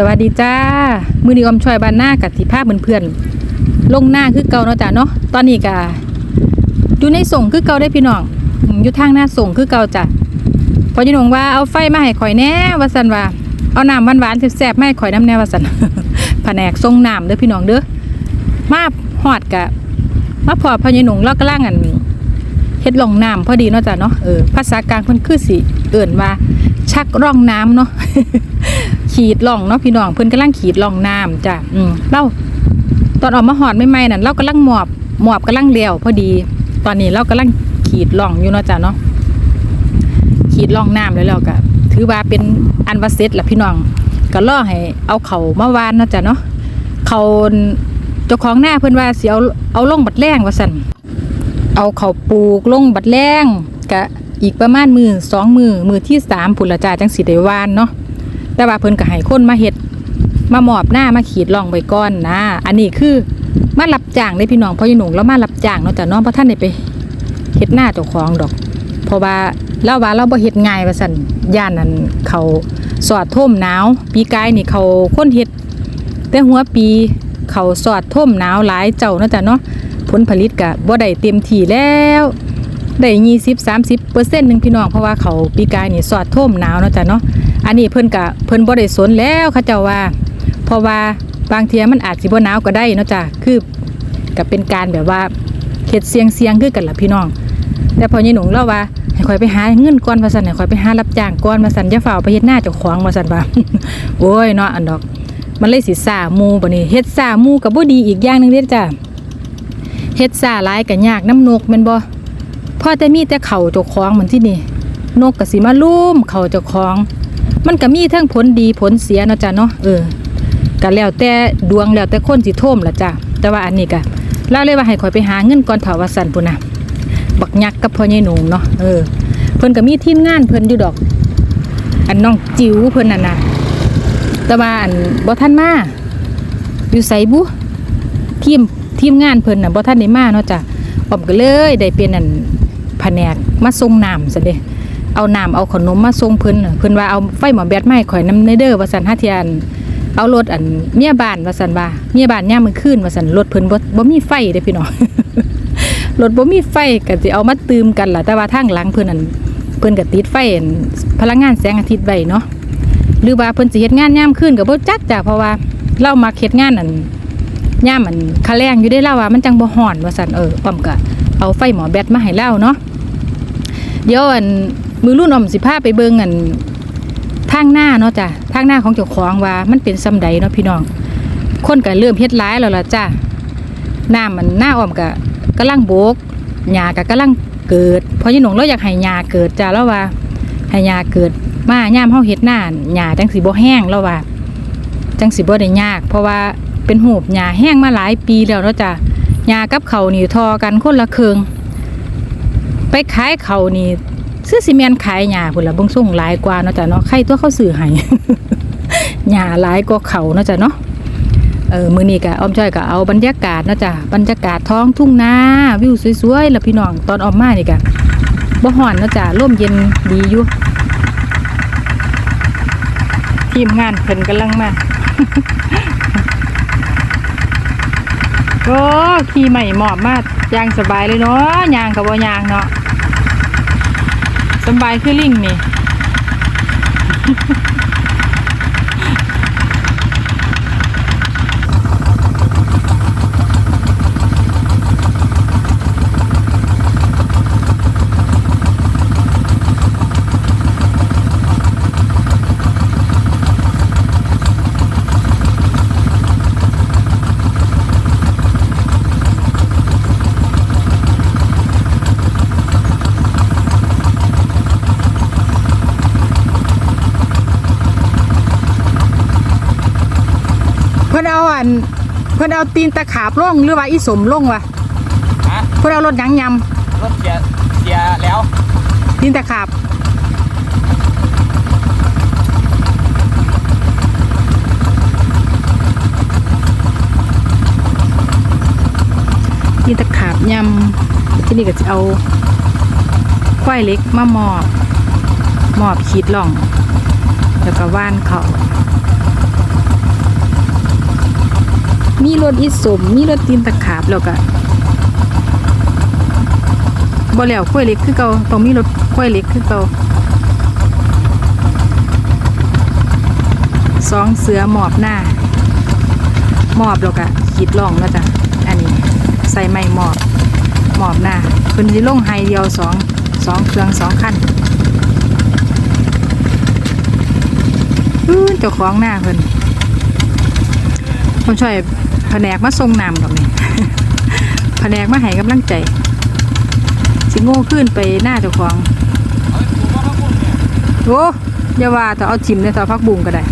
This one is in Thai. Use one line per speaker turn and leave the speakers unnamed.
สวัสดีจ้า มือนีออมช่วยบ้านหน้ากับที่ภาพเพื่อนๆลงหน้าคือเก่าเนาะจ้าเนาะตอนนี้กะอยู่ในส่งคือเก่าได้พี่น้องอยู่ทางหน้าส่งคือเก่าจ้ะพอจินงว่าเอาไฟมาให้ข่อยแน่วาสันว่าเอาน้ำหวานๆแซ่บๆมาให้ข่อยน้ำแน่วาสันแผนกส่งน้ำเด้อพี่น้องเด้อมาหอดกะมาพอพอจินงเรากำลังอันเฮ็ดลงน้ำพอดีเนาะจ้ะเนาะเออภาษากลางเพิ่นคือสิเอิ่นว่า ชักร่องน้ำเนาะขีดล่องเนาะพี่น้องเพิ่นกำลังขีดล่องน้ำจ้ะอืมเราตอนออกมาหอดใหม่ๆนั่นเรากำลังหมอบหมอบกำลังเลี้ยวพอดี ตอนนี้เรากำลังขีดล่องอยู่เนาะจ้ะเนาะขีดล่องน้ำแล้วแล้วก็ถือว่าเป็นอันว่าเสร็จละพี่น้องก็ล่อให้เอาเขามาวานเนาะจ้ะเนาะเขาเจ้าของหน้าเพิ่อนว่าสิเอาเอาลงบัดแรงว่าซั่นเอาเขาปลูกลงบัดแรงกะ อีกประมาณมือสองมือมือที่สามผุนละจ้าจังสิได้วานเนาะแต่ว่าเพิ่นก็ให้คนมาเฮ็ดมาหมอบหน้ามาขีดล่องไว้ก่อนนะ อันนี้คือมารับจ้างได้พี่น้องพราะยหนุ่งแล้วมารับจ้างเนาะแต่น้องเพราะท่านได้ไปเฮ็ดหน้าเจ้าของดอก เพราะว่าเราว่าเราบ่เฮ็ดง่ายว่าซั่นย่านนั้นเขาสอดท่มหนาวปีกายนี่เขาคนเฮ็ดแต่หัวปีเขาสอดท่มหนาวหลายเจ้าเนาะจ้ะเนาะผลผลิตก็บ่ได้เต็มที่แล้ว ได้20 30เปอร์เซ็นต์หนึ่งพี่น้องเพราะว่าเขาปีกายนี่สอดท่มหนาวเนาะจ้ะเนาะอันนี้เพิ่นกะเพิ่นบ่ได้สนแล้วเขาเจ้าว่า เพราะว่าบางเทียมันอาจสิบ่หนาวก็ได้เนาะจ้ะคือก็เป็นการแบบว่าเฮ็ดเสียงเสียงคือกันล่ะพี่น้องแต่พอยี่หนุ่งเล่าว่าให้ข่อยไปหาเงินก่อนว่าซั่นให้ข่อยไปหารับจ้างก่อนว่าซั่นอย่าฝ้าวไปเฮ็ดหน้าเจ้าของว่าซั่นว่าโอ้ยเนาะอันดอก มันเลยสิซ่าหมู่บัดนี้เฮ็ดซ่าหมูก็บ่ดีอีกอย่างหนึงเด้จ้ะเฮ็ดซ่าหลายก็ยากน้ำนกแม่นบ่ พ่อแต่มีแต่เข่าเจ้าของเหมือนที่นี่ นกก็สิมาลุ่มเข่าเจ้าของ มันก็มีทั้งผลดีผลเสียเนาะจ้ะเนาะเออก็แล้วแต่ดวงแล้วแต่คนสิโทมล่ะจ้ะแต่ว่าอันนี้ก็เล่าเลยว่าให้ข่อยไปหาเงินก่อนเถาวสันพุ่นนะบักยักกับพ่อใหญ่หนุ่มเนาะเออเพิ่นก็มีทีมงานเพิ่นอยู่ดอก อันน้องจิ๋วเพิ่นน่ะนะแต่ว่าอันบ่ทันมาอยู่ไสบุทีมทีมงานเพิ่นน่ะบ่ทันได้มาเนาะจ้ะออมก็เลยได้เป็นอัน แผนกมาส่งน้ำซะเด้เอาน้ำเอาขนมมาส่งเพิ่นเพิ่นว่าเอาไฟหมอแบตมาให้ข่อยนำในเด้อว่าซั่นหาเทียนเอารถอันเมียบ้านว่าซั่นว่าเมียบ้านย่ามมื้อคืนว่าซั่นรถเพิ่นบ่บ่มีไฟเด้พี่น้องรถบ่มีไฟก็สิเอามาตืมกันล่ะแต่ว่าทางหลังเพิ่นนั่นเพิ่นก็ติดไฟอันพลังงานแสงอาทิตย์ไว้เนาะหรือว่าเพิ่นสิเฮ็ดงานยามคืนก็บ่จักจ้ะเพราะว่าเรามักเฮ็ดงานอันยามอันคาแรงอยู่ได้เล่าว่ามันจังบ่ฮ้อนว่าซั่นเออป้อมก็เอาไฟหมอแบตมาให้เล่าเนาะ เดี๋ยวอันมือรุ่นอมสิพาไปเบิ่งอันทางหน้าเนาะจ้ะทางหน้าของเจ้าของว่ามันเป็นซ้ำใดเนาะพี่น้อง คนก็เริ่มเฮ็ดร้ายแล้วล่ะจ้ะหน้ามันหน้าอ้อมก็กำลังโบกหญ้าก็กำลังเกิด เพราะยี่หนงเราอยากให้หญ้าเกิดจ้ะแล้วว่าให้หญ้าเกิดมายามเฮาเฮ็ดหน้าหญ้าจังสิบ่แห้งแล้วว่าจังสิบ่ได้ยาก เพราะว่าเป็นหูบหญ้าแห้งมาหลายปีแล้วเนาะจ้ะหญ้ากับเขานี่ทอกันคนละเครือง ไปขายเขานี่ซื้อซีเมนขายหญ้าพุ่นละเบงส่งหลายกว่าเนาะจ้ะเนาะใครตัวเขาซื้อให้หญ้าหลายกว่าเขาเนาะจ้ะเนาะเออมือนี้ก็อ้อมจ้อยก็เอาบรรยากาศเนาะจ้ะบรรยากาศท้องทุ่งนาวิวสวยๆแล้วพี่น้องตอนออกมานี่ก็บ่ฮ้อนเนาะจ้ะลมเย็นดีอยู่ทีมงานเพิ่นกำลังมาโอ้ขี่ใหม่เหมาะมากยางสบายเลยเนาะยางกับว่ยางเนาะ สบายคือลิงนี่ เพิ่นเอาอันเพิ่นเอาตีนตะขาบล่งหรือว่าอีสมล่งวะ
ฮะ
เพิ่นเอารถหยังย
รถเสียเสียแล้วำ
ตีนตะขาบตีนตะขาบยำที่นี่ก็จะเอาควายเล็กมาหมอบหมอบขีดล่อง แล้วก็ว่านเขา มีรถอีสม มีรถตีนตะขาบแล้วก็บ่แล้วข้อยเล็กคือเก่าต้องมีรถข้อยเล็กคือเก่าสองเสือหมอบหน้า หมอบแล้วก็ขีดล่องแล้วจ้ะอันนี้ใส่ไม้หมอบหมอบหน้าเพิ่นสิลงไฮเดียวสองสองเครื่องสองคันอื้อเจ้าของหน้าเพิ่นผมช่วย แผนกมาส่งน้ำดอกนี่แผนกมาให้กำลังใจ สิโง่ขึ้นไปหน้าเจ้าของ
โอ้ย
อย่าว่าแต่เอาจิมในต่อพักบุงก็ได้